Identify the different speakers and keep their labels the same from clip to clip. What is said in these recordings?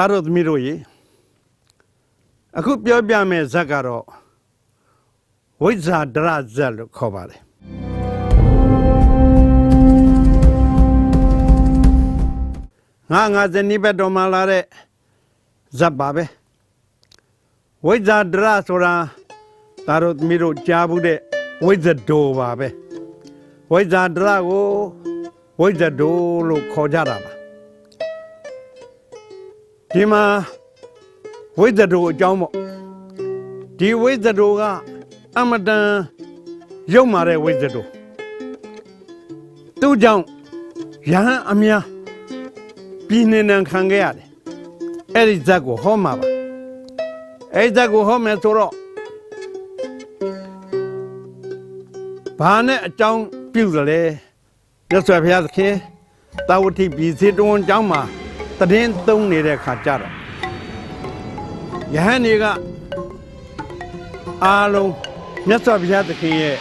Speaker 1: သားတို့သမီးတို့ရေအခုပြောပြမယ့်ဇက်ကတော့ဝိဇ္ဇာဒရဇက်လို့ခေါ်ပါတယ်ငါငါဇနီးဘက်တော်မှာလာတဲ့ဇက်ပါပဲဝိဇ္ဇာဒရဆိုတာသားတို့သမီးတို့ကြားဘူးတဲ့ဝိဇ္ဇဒိုပါပဲဝိဇ္ဇာဒရကိုဝိဇ္ဇဒိုလို့ခေါ်ကြတာပါ ဒီမှာဝိဇ္ဇတိုအကြောင်းပေါ့ဒီဝိဇ္ဇတိုကအမတန်ရုပ်မာတဲ့ဝိဇ္ဇတိုသူ့ကြောင့်ယဟန်အများပြည်နေနံခံခဲ့ရတယ်အဲ့ဒီဇက်ကိုဟောမှာပါအဲ့ဒီဇက်ကိုဟောမယ်ဆိုတော့ဘာနဲ့အကြောင်းပြုသလဲမြတ်စွာဘုရားသခင်တာဝတိပြည်စေတဝန်အကြောင်းမှာ တည်င်းသုံးနေတဲ့ခါကြတော့ယဟန်တွေကအားလုံးမြတ်စွာဘုရားသခင်ရဲ့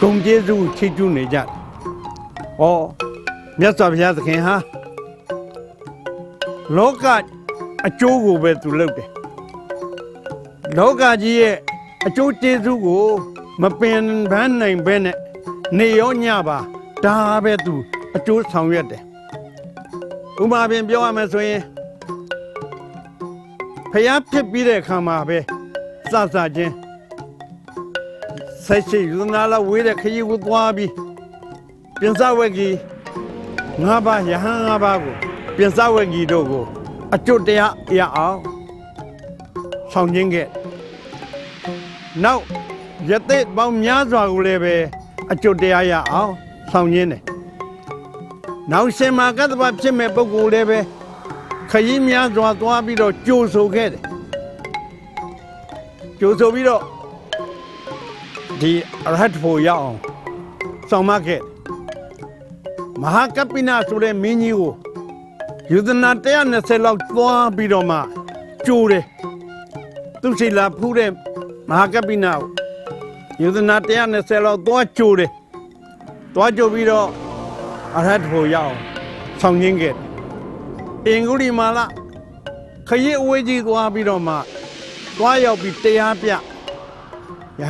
Speaker 1: ဂုဏ်ကျေးဇူးချီးကျူးနေကြတယ်။ဩမြတ်စွာဘုရားသခင်ဟာလောကအကျိုးကိုပဲသူလုပ်တယ်။လောကကြီးရဲ့အကျိုးကျေးဇူးကို မပင်ပန်းနိုင်ဘဲနဲ့နေရောညပါဒါပဲသူအကျိုးဆောင်ရွက်တယ်။ ဥပမာပင်ပြောရမယ်ဆိုရင်ဖျားဖြစ်ပြီးတဲ့အခါမှာပဲစစချင်းဆက်ရှိယူနာလာဝေးတဲ့ခရီးကိုသွားပြီးပြင်စဝက်ကြီးငါးပါးယဟန်ငါးပါးကိုပြင်စဝက်ကြီးတို့ကိုအကျွတ်တရားရအောင်ဆောင်ခြင်းခဲ့နောက်ယသိပေါင်းများစွာကိုလည်းပဲအကျွတ်တရားရအောင်ဆောင်ခြင်းတယ် နောက်ရှင်မာကတ္တပဖြစ်မဲ့ပုဂ္ဂိုလ်လည်းပဲခရီးများစွာသွားပြီးတော့ကြိုးဆိုခဲ့တယ်ကြိုးဆိုပြီးတော့ဒီအရဟတ်ဖို့ရအောင်ဆောင်မခဲ့တယ်မဟာကပ္ပိနာဆိုတဲ့မင်းကြီးကိုယူဇနာ120လောက်သွားပြီးတော့မှကြိုးတယ်သူရှိလာဖူးတဲ့မဟာကပ္ပိနာကိုယူဇနာ120လောက်သွားကြိုးတယ်သွားကြိုးပြီးတော့ အရဟတ်ဖို့ရအောင်ဆောင်ရင်းခဲ့တယ်အင်္ဂုလိမာလခရီးအဝေးကြီးသွားပြီးတော့မှသွားရောက်ပြီးတရားပြယ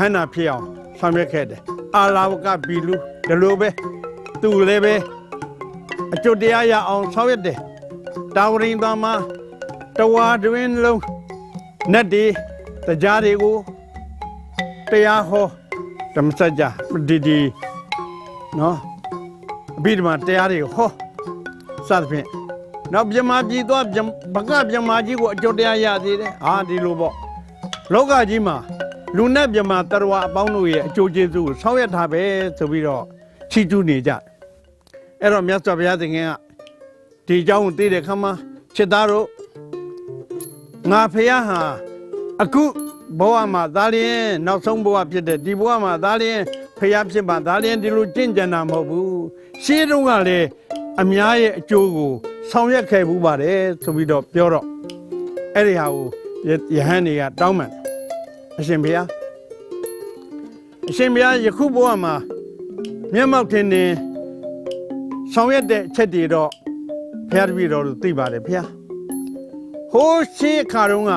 Speaker 1: ဟန္တာဖြစ်အောင်ဆောင်ရွက်ခဲ့တယ်အာလာဝကဘီလူဒီလိုပဲသူလည်းပဲအကျွတ်တရားရအောင်ဆောင်ရွက်တယ်တာဝရင်သားမှာတဝါတွင်လုံးနတ်ဒီတရားတွေကိုတရားဟောဓမ္မစကြာဒီဒီနော် အဘိဓမ္မာတရားတွေဟောစသဖြင့်နောက်မြမပြည်သွားဗြဟ္မဘကမြမကြီးကိုအကျိုးတရားရသေးတယ်ဟာဒီလိုပေါ့လောကကြီးမှာလူနဲ့မြမတရဝအပေါင်းတို့ရဲ့အကျိုးကျေးဇူးကိုဆောက်ရထားပဲဆိုပြီးတော့ချီးကျူးနေကြတယ်အဲ့တော့မြတ်စွာဘုရားသခင်ကဒီအကြောင်းကိုသိတဲ့ခါမှာချစ်သားတို့ငါဖះဟာအခုဘဝမှာသားလျင်နောက်ဆုံးဘဝဖြစ်တဲ့ဒီဘဝမှာသားလျင် ဖះဖြစ်ပါသားလျင်ဒီလိုကြင်ကြံတာမဟုတ်ဘူးရှင်းတုန်းကလည်းအများရဲ့အကျိုးကိုဆောင်ရွက်ခဲ့ဘူးပါတယ်ဆိုပြီးတော့ပြောတော့အဲ့ဒီဟာကိုယယဟန်တွေကတောင်းပန်တယ်အရှင်ဘုရားအရှင်ဘုရားယခုဘဝမှာမျက်မှောက်ထင်နေဆောင်ရွက်တဲ့အချက်တွေတော့ဘုရားတပည့်တော်တို့သိပါတယ်ဘုရားဟိုးရှေးအခါတုန်းက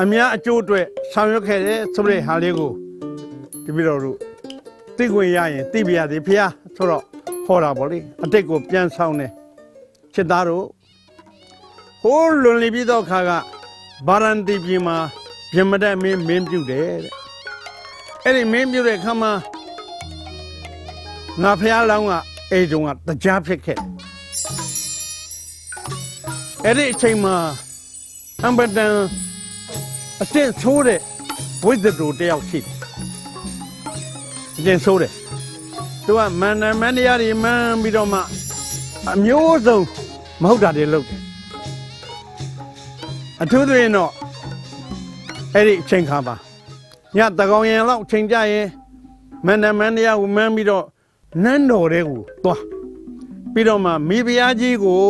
Speaker 1: အများအကျိုးအတွက်ဆောင်ရွက်ခဲ့တဲ့ဆိုတဲ့ဟာလေးကို ဒီပြီးတော့တို့သိခွင့်ရရင်သိပြရသေးဖះဆိုတော့ဟောတာဗောလေအတိတ်ကိုပြန်ဆောင်တယ်ချစ်သားတို့ဟိုးလွန်လီပြီးတော့ခါကဗာရန်တီပြည်မှာပြမတက်မင်းမင်းပြုတ်တယ်တဲ့အဲ့ဒီမင်းပြုတ်တဲ့ခါမှာငါဖះလောင်းကအဲ့တုန်းကတရားဖြစ်ခဲ့တယ်အဲ့ဒီအချိန်မှာအံပတန်အကျင့်ဆိုးတဲ့ဝိဇ္ဇတူတယောက်ရှိတယ် အကျင့်ဆိုးတယ်သူကမန္တမန္တရားတွေမှန်းပြီးတော့မှအမျိုးစုံမဟုတ်တာတွေလုပ်တယ်အထူးသဖြင့်တော့အဲ့ဒီအချိန်ခါပါညတကောင်ရင်လောက်အချိန်ကြရင်မန္တမန္တရားကိုမှန်းပြီးတော့နန်းတော်တွေကိုသွားပြီးတော့မှမိဖုရားကြီးကို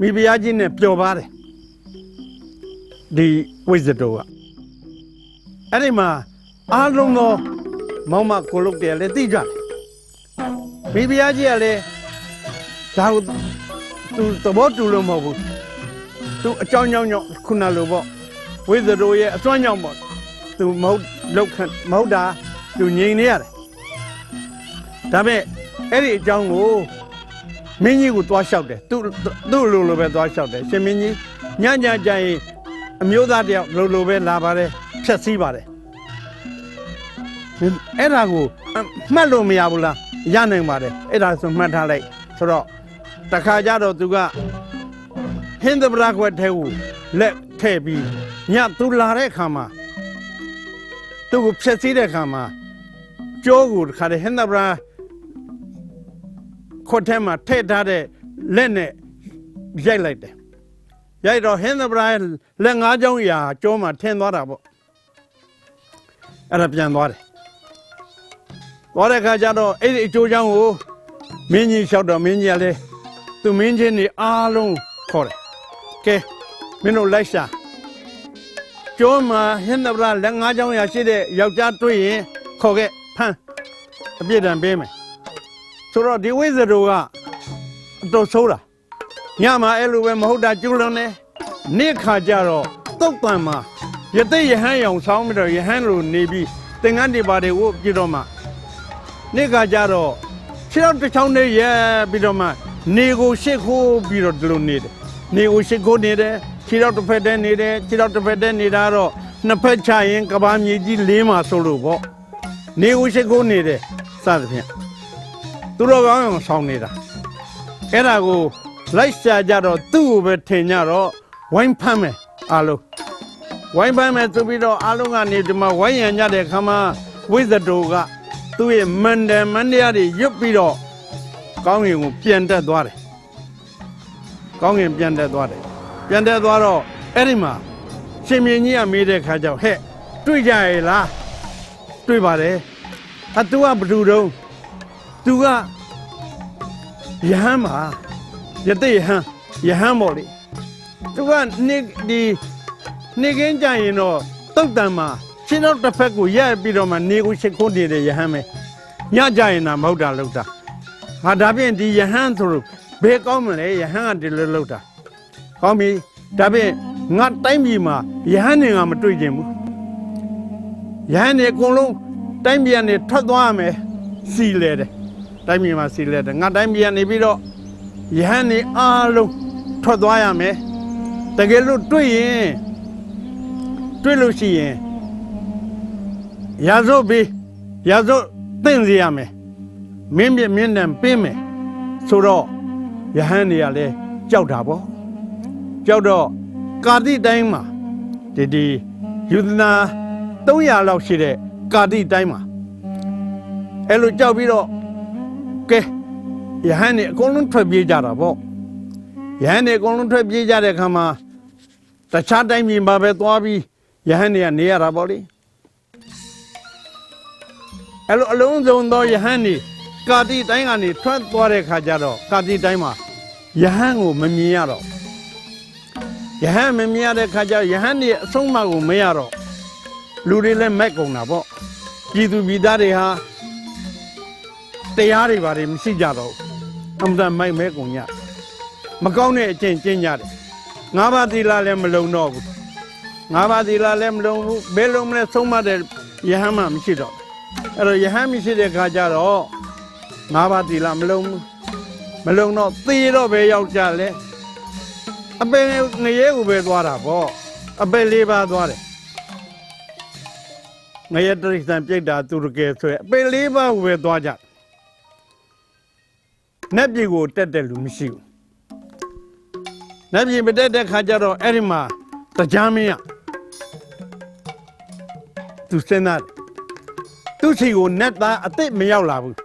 Speaker 1: မိဖုရားကြီးနဲ့ပျော်ပါတယ်ဒီဝိဇ္ဇတောကအဲ့ဒီမှာအားလုံးသော မောင်မကိုလုတ်တယ်လည်းသိကြတယ်မိဖုရားကြီးကလည်းဒါကိုသူသဘောတူလို့မဟုတ်ဘူးသူအကြောင်းကြောင့်ကြောင့်ခုနလိုပေါ့ဝိဇ္ဇရိုရဲ့အစွမ်းကြောင့်ပေါ့သူမဟုတ်လောက်ခံမဟုတ်တာသူငြိမ်နေရတယ်ဒါပေမဲ့အဲ့ဒီအကြောင်းကိုမင်းကြီးကိုတွားလျှောက်တယ်သူသူ့လိုလိုပဲတွားလျှောက်တယ်ရှင်မင်းကြီးညညကြရင်အမျိုးသားတယောက်လိုလိုပဲလာပါတယ်ဖြတ်စည်းပါတယ် အဲ့ဒါကိုမှတ်လို့မရဘူးလားရနိုင်ပါတယ်အဲ့ဒါဆိုမှတ်ထားလိုက်ဆိုတော့တခါကြတော့သူကဟင်းသဗ္ဗရာခွက်ထဲကိုလက်ထည့်ပြီးညသူလာတဲ့အခါမှာသူ့ကိုဖြည့်စည်းတဲ့အခါမှာကြောကိုတခါတည်းဟင်းသဗ္ဗရာခွက်ထဲမှာထည့်ထားတဲ့လက်နဲ့ရိုက်လိုက်တယ်ရိုက်တော့ဟင်းသဗ္ဗရာရဲ့လက်ငါးချောင်းရာကြောမှာထင်းသွားတာပေါ့အဲ့ဒါပြန်သွားတယ် သွားတဲ့အခါကျတော့အဲ့ဒီအကျိုးချောင်းကိုမင်းကြီးလျှောက်တော့မင်းကြီးကလည်းသူမင်းချင်းတွေအားလုံးခေါ်တယ်ကဲမင်းတို့လိုက်ရှာကျောင်းမှာဟင်းသဗ္ဗရာလက်ငါးချောင်းရရှိတဲ့ယောက်ျားတွေ့ရင်ခေါ်ခဲ့ဖမ်းအပြစ်ဒဏ်ပေးမယ်ဆိုတော့ဒီဝိဇ္ဇရိုကအတော်ဆိုးတာညမှာအဲ့လိုပဲမဟုတ်တာကျူးလွန်နေနေ့ခါကျတော့တုတ်ပံမှာယသိယဟန်ရောင်ဆောင်းပြီးတော့ယဟန်လိုနေပြီးသင်္ကန်းတွေပါတယ်ကိုပြတော့မှ နေ့ခါကျတော့ခြေတော့တစ်ချောင်းနဲ့ရဲပြီးတော့မှနေကိုရှစ်ခိုးပြီးတော့ဒီလိုနေတယ်နေကိုရှိခိုးနေတယ်ခြေတော့တစ်ဖက်တည်းနေတယ်ခြေတော့တစ်ဖက်တည်းနေတာတော့နှစ်ဖက်ချရင်ကဘာမြေကြီးလေးမှာဆိုလို့ပေါ့နေကိုရှိခိုးနေတယ်စသဖြင့်သူတော်ကောင်းအောင်ဆောင်းနေတာအဲ့ဒါကိုလိုက်ရှာကြတော့သူ့ကိုပဲထင်ကြတော့ဝိုင်းဖမ်းမယ်အားလုံးဝိုင်းဖမ်းမယ်ဆိုပြီးတော့အားလုံးကနေဒီမှာဝိုင်းရံကြတဲ့ခါမှာဝိဇ္ဇတိုက သူ့ရဲ့မန္တမန္တရားတွေရွတ်ပြီးတော့ကောင်းကင်ကိုပြန်တက်သွားတယ်ကောင်းကင်ပြန်တက်သွားတယ်ပြန်တက်သွားတော့အဲ့ဒီမှာရှင်မြင်းကြီးကမေးတဲ့ခါကျတော့ဟဲ့တွေ့ကြရဲ့လားတွေ့ပါတယ်အတူကဘသူတုံးသူကယဟန်ပါယသိယဟန်ယဟန်ပေါ့လေသူကနေဒီနေကင်းကြရင်တော့တုတ်တန်မှာ ရှင်းတော့တစ်ဖက်ကိုရက်ပြီးတော့မှနေကိုရှိခိုးနေတဲ့ယဟန်ပဲညကြရင်တော့မဟုတ်တာလို့တာဟာဒါဖြင့်ဒီယဟန်ဆိုလို့ဘယ်ကောင်းမလဲယဟန်ကဒီလိုလုပ်တာကောင်းပြီဒါဖြင့်ငါတိုင်းပြည်မှာယဟန်နေငါမတွေ့ခြင်းဘူးယဟန်နေအကုန်လုံးတိုင်းပြည်ကနေထွက်သွားရမယ်စီလဲတယ်တိုင်းပြည်မှာစီလဲတယ်ငါတိုင်းပြည်ကနေပြီးတော့ယဟန်နေအားလုံးထွက်သွားရမယ်တကယ်လို့တွေ့ရင်တွေ့လို့ရှိရင် ရာဇုတ်ပြီးရာဇုတ်သင့်စေရမယ်မင်းပြမင်းတန်ပင်းမယ်ဆိုတော့ယဟန်တွေကလည်းကြောက်တာပေါ့ကြောက်တော့ကာတိတိုင်းမှာဒီဒီယူဒနာ300လောက်ရှိတဲ့ကာတိတိုင်းမှာအဲ့လိုကြောက်ပြီးတော့ကဲယဟန်တွေအကုန်လုံးထွက်ပြေးကြတာပေါ့ယဟန်တွေအကုန်လုံးထွက်ပြေးကြတဲ့အခါမှာတခြားတိုင်းပြည်မှာပဲသွားပြီးယဟန်တွေကနေရတာပေါ့လေ အဲ့လိုအလုံးစုံသောယဟန်တွေကာတိတိုင်းကနေထွက်သွားတဲ့ခါကျတော့ကာတိတိုင်းမှာယဟန်ကိုမမြင်ရတော့ယဟန်မမြင်ရတဲ့ခါကျယဟန်ဒီအဆုံးအမကိုမရတော့လူတွေလည်းမက်ကုန်တာပေါ့ပြည်သူပြည်သားတွေဟာတရားတွေဘာတွေမရှိကြတော့ဘူးအမှန်တမ်းမိုက်မဲကုန်ကြမကောင်းတဲ့အကျင့်ကျင့်ကြတယ်ငါးပါးသီလလည်းမလုံတော့ဘူးငါးပါးသီလလည်းမလုံဘူးဘယ်လုံးမလဲဆုံးမတဲ့ယဟန်မှမရှိတော့ အဲ့တော့ယဟန်မရှိတဲ့ခါကျတော့ငါးပါးသီလမလုံဘူးမလုံတော့သေတော့ပဲရောက်ကြလဲအပင်ငရဲကိုပဲသွားတာပေါ့အပင်လေးပါသွားတယ်ငရဲတရိစ္ဆာန်ပြိတ္တာသူရကဲဆိုရယ်အပင်လေးပါကိုပဲသွားကြနတ်ပြည်ကိုတက်တဲ့လူမရှိဘူးနတ်ပြည်မတက်တဲ့ခါကျတော့အဲ့ဒီမှာတရားမင်းရသူစဉ်းစားတယ် သူ့စီကိုနတ်သားအစ်စ်မရောက်လာဘူး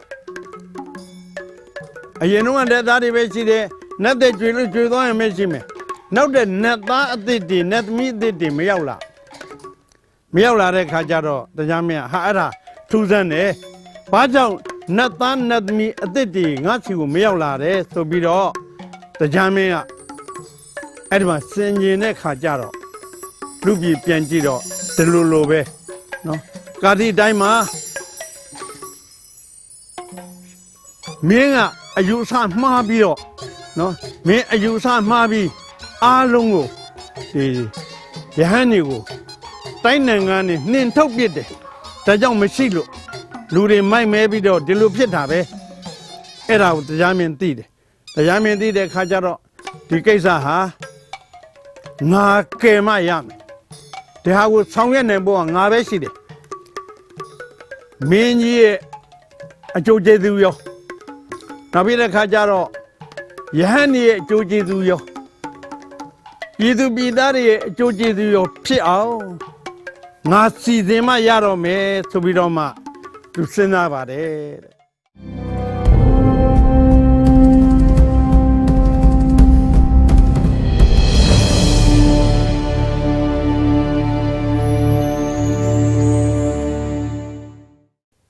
Speaker 1: အရင်တော့လက်သားတွေပဲရှိတယ်နတ်တဲ့ကျွေလို့ကျွေသွားရင်မရှိမယ်နောက်တဲ့နတ်သားအသစ်တွေနတ်သမီးအသစ်တွေမရောက်လာမရောက်လာတဲ့ခါကျတော့တရားမင်းကဟာအဲ့ဒါထူးဆန်းတယ်ဘာကြောင့်နတ်သားနတ်သမီးအသစ်တွေငါစီကိုမရောက်လာတယ်ဆိုပြီးတော့တရားမင်းကအဲ့ဒီမှာစင်ကျင်တဲ့ခါကျတော့လူပြည်ပြန်ကြည့်တော့ဒီလိုလိုပဲနော်ကာတိတိုင်းမှာ မင်းကအယူအဆမှားပြီးတော့နော်မင်းအယူအဆမှားပြီးအားလုံးကိုဒီယဟန်တွေကိုတိုင်းနိုင်ငံနဲ့နှင်ထုတ်ပစ်တယ်ဒါကြောင့်မရှိလို့လူတွေမိုက်မဲပြီးတော့ဒီလိုဖြစ်တာပဲအဲ့ဒါကိုတရားမြင်သိတယ်တရားမြင်သိတဲ့ခါကျတော့ဒီကိစ္စဟာငါကယ်မရမယ်ဒီဟာကိုဆောင်ရွက်နိုင်ဖို့ကငါပဲရှိတယ်မင်းကြီးရဲ့အကျိုးကျေးဇူးရော နောက်ပြီးတဲ့ခါကျတော့ယဟန်ရဲ့အကျိုးကျေးဇူးရောပြည်သူပြည်သားတွေရဲ့အကျိုးကျေးဇူးရောဖြစ်အောင်ငါစီစဉ်မှရတော့မယ်ဆိုပြီးတော့မှသူစဉ်းစားပါတယ်တဲ့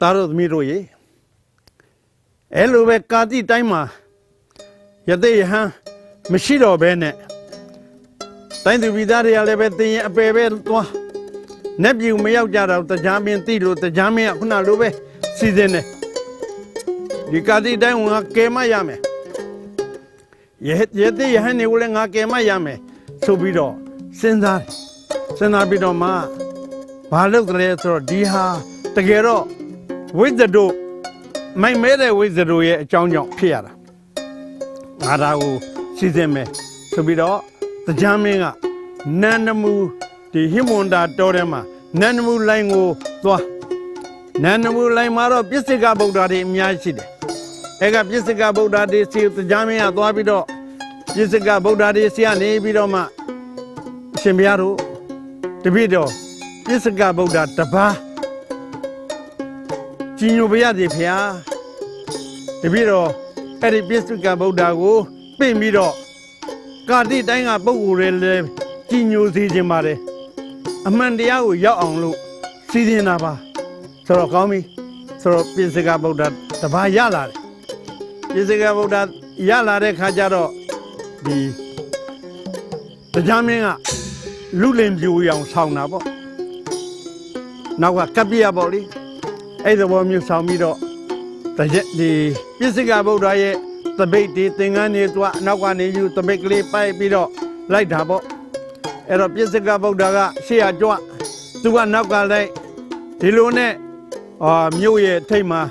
Speaker 1: သားတို့သမီးတို့ရေ အဲ့လိုပဲကာတိတိုင်းမှာယသိယဟန်မရှိတော့ဘဲနဲ့တိုင်းသူပြည်သားတွေကလည်းပဲတင်ရင်အပယ်ပဲသွားနေပြူမရောက်ကြတော့တရားမင်းတိလို့တရားမင်းကခုနလိုပဲစီစဉ်တယ်ဒီကာတိတိုင်းကကဲမရမယ်ယယသိယဟန်နေကိုလည်းငါကဲမရမယ်ဆိုပြီးတော့စဉ်းစားတယ်စဉ်းစားပြီးတော့မှဘာလုပ်ကြလဲဆိုတော့ဒီဟာတကယ်တော့ဝိဇ္ဇတို့ မိုက်မဲတဲ့ဝိဇ္ဇတို့ရဲ့အကြောင်းကြောင့်ဖြစ်ရတာငါဒါကိုစီစဉ်မယ်ဆိုပြီးတော့တရားမင်းကနန္ဒမူဒီဟိမွန်တာတောထဲမှာနန္ဒမူလိုင်းကိုသွားနန္ဒမူလိုင်းမှာတော့ပြစ္ဆေကဗုဒ္ဓတွေအများကြီးရှိတယ်အဲကပြစ္ဆေကဗုဒ္ဓတွေစီတရားမင်းကသွားပြီးတော့ပြစ္ဆေကဗုဒ္ဓတွေစီကနေပြီးတော့မှအရှင်ဘုရားတို့တပည့်တော်ပြစ္ဆေကဗုဒ္ဓတပါး ကြီးညိုပါရစေဖေဟာတပည့်တော်အဲ့ဒီပြစ္ဆုကဗုဒ္ဓကိုပင့်ပြီးတော့ကာတိတိုင်းကပုဂ္ဂိုလ်တွေလည်းကြီးညိုစေခြင်းပါတယ်အမှန်တရားကိုရောက်အောင်လို့စီစဉ်တာပါဆိုတော့ကောင်းပြီဆိုတော့ပြစ္ဆုကဗုဒ္ဓတပါးရလာတယ်ပြစ္ဆုကဗုဒ္ဓရလာတဲ့ခါကျတော့ဒီတရားမင်းကလူလင်ပြူအောင်ဆောင်းတာပေါ့နောက်ကကပ္ပိယပေါ့လေ အဲ့သဘောမျိုးဆောင်ပြီးတော့တကြက်ဒီပြစ္ဆကဗုဒ္ဓရဲ့တပိတ်ဒီသင်္ကန်းတွေသွားအနောက်ကနေယူတပိတ်ကလေးပိုက်ပြီးတော့လိုက်တာပေါ့အဲ့တော့ပြစ္ဆကဗုဒ္ဓကရှေ့ရကြွသူကနောက်ကလိုက်ဒီလိုနဲ့အာမြို့ရဲ့ထိတ်မှာ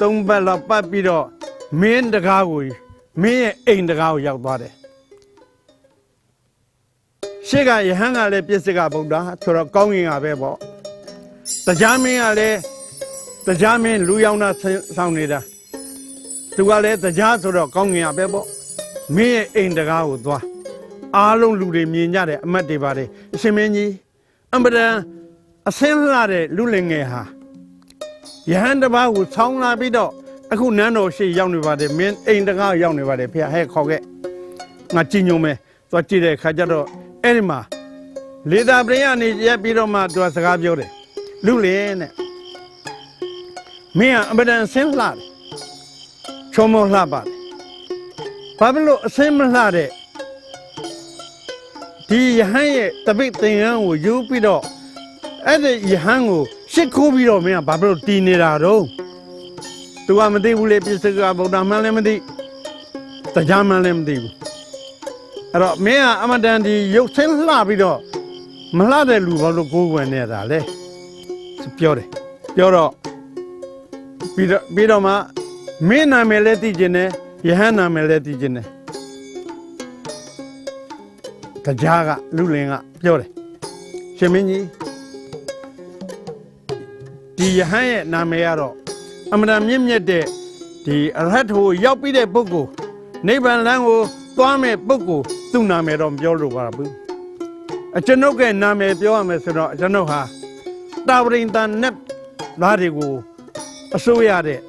Speaker 1: သုံးဘက်လောက်ပတ်ပြီးတော့မင်းတကားကိုမင်းရဲ့အိမ်တကားကိုရောက်သွားတယ်ရှေ့ကယဟန်ကလည်းပြစ္ဆကဗုဒ္ဓဆိုတော့ကောင်းကင်ကပဲပေါ့တရားမင်းကလည်း တရားမင်းလူယောင်တာဆောင်နေတာသူကလည်းတရားဆိုတော့ကောင်းငင်ရပဲပေါ့မင်းရဲ့အိမ်တကားကိုသွားအားလုံးလူတွေမြင်ကြတယ်အမတ်တွေပါတယ်အရှင်မင်းကြီးအမဒန်အစင်းလာတဲ့လူလင်ငယ်ဟာယဟန်တစ်ပါးကိုဆောင်းလာပြီးတော့အခုနန်းတော်ရှိရောက်နေပါတယ်မင်းအိမ်တကားရောက်နေပါတယ်ဖေဟဲ့ခေါ်ခဲ့ငါကြည်ညိုမယ်သွားကြည့်တဲ့ခါကျတော့အဲ့ဒီမှာလေသာပရိယနေရက်ပြီးတော့မှသူကစကားပြောတယ်လူလင်တဲ့ မင်းကအမတန်ဆင်းလှတယ်ချုံမလှပါတယ်ဘာဖြစ်လို့အဆင်းမလှတဲ့ဒီယဟန်ရဲ့တပိတ်သင်္ကန်းကိုယူပြီးတော့အဲ့ဒီယဟန်ကိုရှစ်ခိုးပြီးတော့မင်းကဘာဖြစ်လို့တီနေတာတော့သူကမသိဘူးလေပြစ္ဆကဗုဒ္ဓမှန်လည်းမသိတရားမှန်လည်းမသိဘူးအဲ့တော့မင်းကအမတန်ဒီရုပ်ဆင်းလှပြီးတော့မလှတဲ့လူဘာလို့ကိုးကွယ်နေတာလဲပြောတယ်ပြောတော့ ပြီးတော့ပြီးတော့မှမင်းနာမည်လည်းသိကျင်တယ်ယဟန်နာမည်လည်းသိကျင်တယ်တရားကလူလင်ကပြောတယ်ရှင်မင်းကြီးဒီယဟန်ရဲ့နာမည်ကတော့အမှန်တန်မြင့်မြတ်တဲ့ဒီအရဟတ်ကိုရောက်ပြီးတဲ့ပုဂ္ဂိုလ်နိဗ္ဗာန်လမ်းကိုသွားမဲ့ပုဂ္ဂိုလ်သူ့နာမည်တော့မပြောလို့ပါဘူးအကျွန်ုပ်ရဲ့နာမည်ပြောရမယ်ဆိုတော့ကျွန်ုပ်ဟာတာဝရိန်တန်နဲ့သားတွေကို အစိုးရတဲ့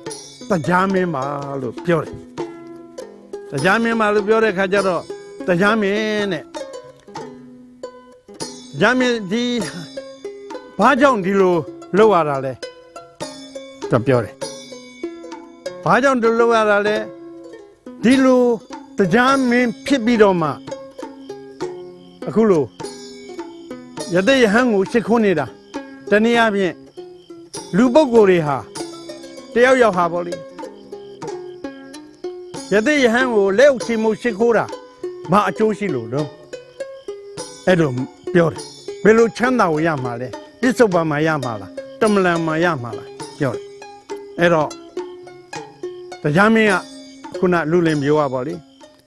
Speaker 1: တရားမင်းပါလို့ပြောတယ်တရားမင်းပါလို့ပြောတဲ့ခါကျတော့တရားမင်းတဲ့တရားမင်းဒီဘာကြောင့်ဒီလိုလုပ်ရတာလဲတော့ပြောတယ်ဘာကြောင့်ဒီလိုလုပ်ရတာလဲဒီလိုတရားမင်းဖြစ်ပြီးတော့မှအခုလိုယသိယဟန်ကိုရှ िख ုံးနေတာတနည်းအားဖြင့်လူပုဂ္ဂိုလ်တွေဟာ တယောက်ယောက်ဟာပေါ့လေယသိယဟန်ကိုလက်ဥချီမှုရှိခိုးတာမအကျိုးရှိလို့တော့အဲ့လိုပြောတယ်ဘယ်လိုချမ်းသာကိုရမှာလဲပြစ္ဆုတ်ပံမှာရမှာလားတမလန်မှာရမှာလားပြောတယ်အဲ့တော့တရားမင်းကခုနလူလင်မျိုးอ่ะဗောလေ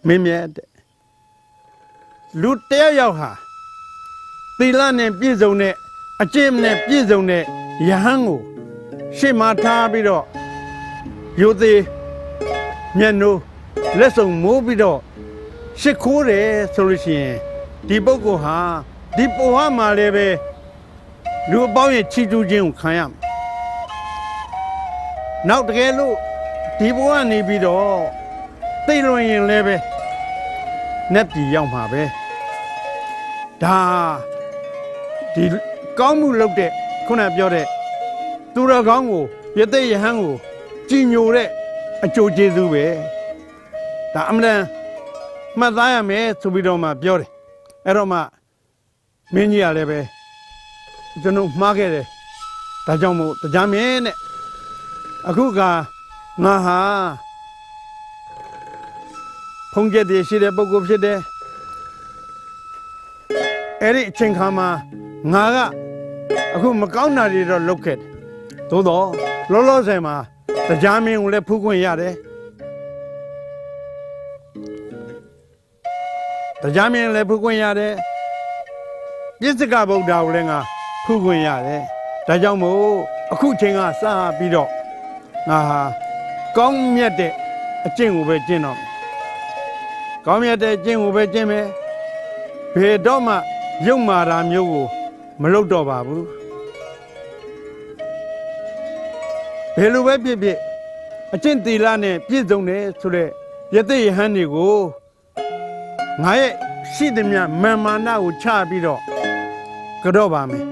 Speaker 1: မင်းမြတ်တဲ့လူတယောက်ယောက်ဟာသီလနဲ့ပြည့်စုံတဲ့အကျင့်နဲ့ပြည့်စုံတဲ့ယဟန်ကို ရှေ့မှာထားပြီးတော့ယိုသေးမျက်နှိုးလက်စုံမိုးပြီးတော့ရှ िख ိုးတယ်ဆိုလို့ရှိရင်ဒီပုဂ္ဂိုလ်ဟာဒီဘဝမှာလည်းပဲလူအပေါင်းရဲ့ချီးကျူးခြင်းကိုခံရမယ်နောက်တကယ်လို့ဒီဘဝနေပြီးတော့သိလွန်ရင်လည်းပဲနတ်ပြည်ရောက်မှာပဲဒါဒီကောင်းမှုလုပ်တဲ့ခုနပြောတဲ့ သူတော်ကောင်းကိုယသိယဟန်ကိုကြည်ညိုတဲ့အကျိုးကျေးဇူးပဲဒါအမှန်တန်မှတ်သားရမယ်ဆိုပြီးတော့မှပြောတယ်အဲ့တော့မှမင်းကြီးကလည်းပဲကျွန်တော်မှားခဲ့တယ်ဒါကြောင့်မို့တရားမင်းတဲ့အခုကငါဟာဖုန်ကျက်တည်ရှိတဲ့ပုဂ္ဂိုလ်ဖြစ်တယ်အဲ့ဒီအချိန်ခါမှာငါကအခုမကောင်းတာတွေတော့လုပ်ခဲ့တယ် သို့တော့လောလောဆယ်မှာတရားမင်းကိုလည်းဖူးခွင့်ရတယ်တရားမင်းလည်းဖူးခွင့်ရတယ်ပြစ္ဆကဗုဒ္ဓကိုလည်းငါဖူးခွင့်ရတယ်ဒါကြောင့်မို့အခုချိန်ကစပြီးတော့ငါဟာကောင်းမြတ်တဲ့အကျင့်ကိုပဲကျင့်တော့မယ်ကောင်းမြတ်တဲ့အကျင့်ကိုပဲကျင့်မယ်ဘယ်တော့မှရုပ်မာတာမျိုးကိုမလုပ်တော့ပါဘူး ဘယ်လိုပဲဖြစ်ဖြစ်အကျင့်သီလနဲ့ပြည့်စုံတယ်ဆိုတဲ့ယသိယဟန်တွေကိုငါရဲ့ရှိသမျှမာန်မာနကိုချပြီးတော့ကြော့ပါမယ်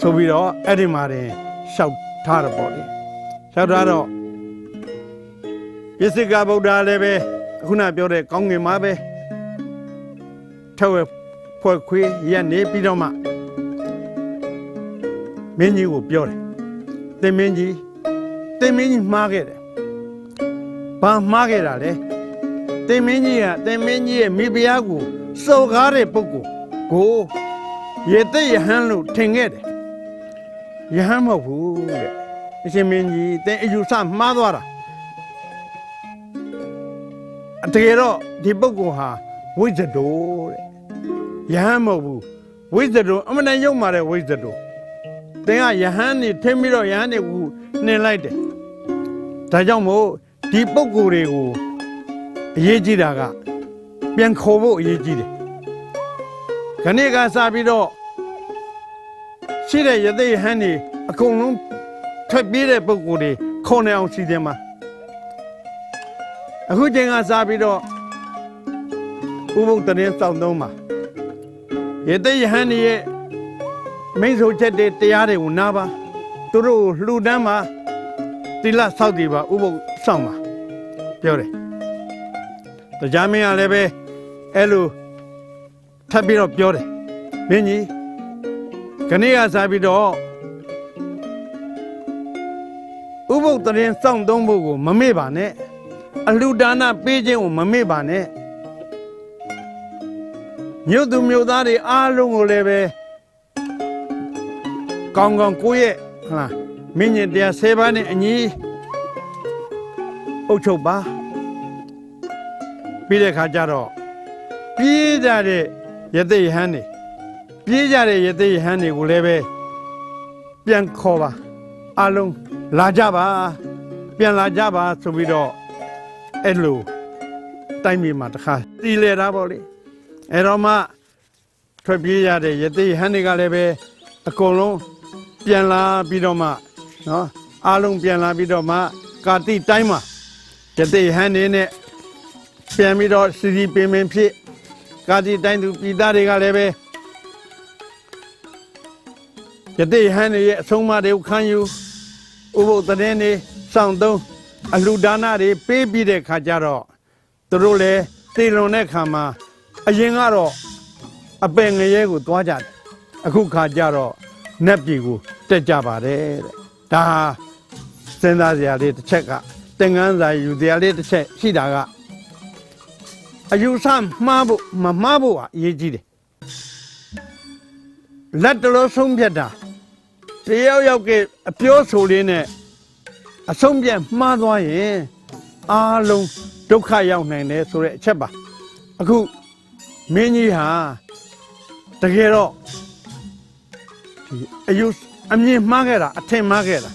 Speaker 1: ဆိုပြီးတော့အဲ့ဒီမှာတင်လျှောက်ထားတော့ပေါ့လေလျှောက်ထားတော့ပစ္စည်းကဗုဒ္ဓလည်းပဲခုနပြောတဲ့ကောင်းငင်မှာပဲထောက်ဖွဲ့ခွေးရက်နေပြီးတော့မှမင်းကြီးကိုပြောတယ်တင်မင်းကြီး တင်မင်းကြီးမှားခဲ့တယ်ဘာမှားခဲ့တာလဲတင်မင်းကြီးကတင်မင်းကြီးရဲ့မိဖုရားကိုစော်ကားတဲ့ပုဂ္ဂိုလ်ကိုရေသိက်ယဟန်လို့ထင်ခဲ့တယ်ယဟန်မဟုတ်ဘူးတဲ့အရှင်မင်းကြီးတင်အယူဆမှားသွားတာအတကယ်တော့ဒီပုဂ္ဂိုလ်ဟာဝိဇ္ဇတိုတဲ့ယဟန်မဟုတ်ဘူးဝိဇ္ဇတိုအမှန်တန်ရုပ်မာတဲ့ဝိဇ္ဇတို တင်ကယဟန်နေထင်းပြီးတော့ယဟန်နေကိုနှင်လိုက်တယ်ဒါကြောင့်မို့ဒီပုဂ္ဂိုလ်တွေကိုအရေးကြီးတာကပြန်ခေါ်ဖို့အရေးကြီးတယ်ခဏကစပြီးတော့ရှိတဲ့ယသိဟန်နေအကုန်လုံးထွက်ပြေးတဲ့ပုဂ္ဂိုလ်တွေခေါ်နေအောင်စီစဉ်မှာအခုချိန်ကစပြီးတော့ဥပုပ်တရင်စောင့်သုံးမှာယသိယဟန်နေရဲ့ မိတ်ဆိုချက်တွေတရားတွေကိုနားပါသူတို့ကိုလှူဒန်းမှာတိလဆောက်တည်ပါဥပုပ်စောင့်ပါပြောတယ်တရားမင်းကလည်းပဲအဲ့လိုထပ်ပြီးတော့ပြောတယ်မင်းကြီးခဏကစားပြီးတော့ဥပုပ်တရင်စောင့်သုံးဖို့ကိုမမေ့ပါနဲ့အလှူဒါနပေးခြင်းကိုမမေ့ပါနဲ့မြို့သူမြို့သားတွေအားလုံးကိုလည်းပဲ ကောင်းကောင်းကိုယ့်ရဲ့ဟလားမင်းညင်တရား၁၀ပါးနဲ့အညီအုပ်ချုပ်ပါပြီးတဲ့ခါကျတော့ပြေးကြတဲ့ယသိယဟန်တွေပြေးကြတဲ့ယသိယဟန်တွေကိုလည်းပဲပြန်ခေါ်ပါအလုံးလာကြပါပြန်လာကြပါဆိုပြီးတော့အဲ့လိုတိုင်းပြည်မှာတခါတီလေတာပေါ့လေအဲ့တော့မှထွက်ပြေးရတဲ့ယသိယဟန်တွေကလည်းပဲအကုန်လုံး ပြန်လာပြီးတော့မှနော်အားလုံးပြန်လာပြီးတော့မှကာတိတိုင်းမှာယသိယဟန်တွေနဲ့ပြန်ပြီးတော့စီစီပင်ပင်ဖြစ်ကာတိတိုင်းသူပြည်သားတွေကလည်းပဲယသိယဟန်တွေရဲ့အဆုံးအမတွေကိုခံယူဥပုသ်တဲ့နေစောင့်သုံးအလှူဒါနတွေပေးပြီးတဲ့ခါကျတော့သူတို့လည်းတည်လွန်တဲ့ခါမှာအရင်ကတော့အပင်ငရဲကိုသွားကြတယ်အခုခါကျတော့ နတ်ပြည်ကိုတက်ကြပါတယ်တဲ့ဒါဟာစဉ်းစားစရာလေးတစ်ချက်ကသင်္ကန်းစာယူစရာလေးတစ်ချက်ရှိတာကအယူဆမှားဖို့မမှားဖို့ကအရေးကြီးတယ်လက်တလို့ဆုံးဖြတ်တာတယောက်ယောက်ကအပြောဆိုလေးနဲ့အဆုံးဖြတ်မှားသွားရင်အားလုံးဒုက္ခရောက်နိုင်တယ်ဆိုတဲ့အချက်ပါအခုမင်းကြီးဟာတကယ်တော့ဒီ အယုအမြင်မှားခဲ့တာအထင်မှားခဲ့တာ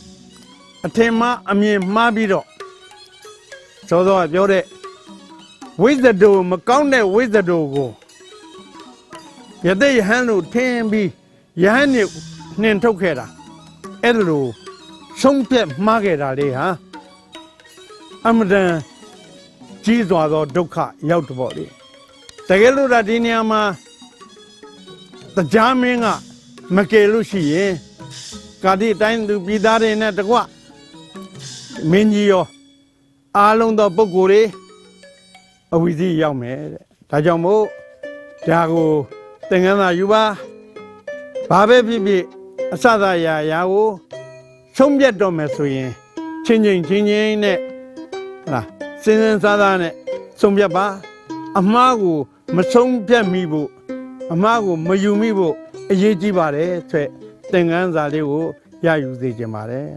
Speaker 1: အထင်မှားအမြင်မှားပြီးတော့စောစောကပြောတဲ့ဝိဇ္ဇဒိုမကောင်းတဲ့ဝိဇ္ဇဒိုကိုယသိယဟန်တို့ထင်းပြီးယဟန်နေနှင်ထုတ်ခဲ့တာအဲ့ဒါလိုဆုံးဖြတ်မှားခဲ့တာလေဟာအမတန်ကြီးစွာသောဒုက္ခရောက်တော့ပေါ့လေတကယ်လို့ဒါဒီနေရာမှာတရားမင်းက မကယ်လို့ရှိရင်ကာတိတိုင်းသူပြည်သားတွေနဲ့တကွမင်းကြီးရောအားလုံးသောပုဂ္ဂိုလ်တွေအဝိဇ္ဇရောက်မယ်တဲ့ဒါကြောင့်မို့ဒါကိုသင်္ကန်းသာယူပါဘာပဲဖြစ်ဖြစ်အစသာရာရာကိုဆုံးဖြတ်တော့မယ်ဆိုရင်ချင်းချင်းချင်းချင်းနဲ့ဟလာစင်စင်စားစားနဲ့ဆုံးဖြတ်ပါအမှားကိုမဆုံးဖြတ်မိဖို့အမှားကိုမယူမိဖို့ အရေးကြီးပါတယ်ဆိုတဲ့သင်္ကန်းစာလေးကိုရယူစေချင်ပါတယ်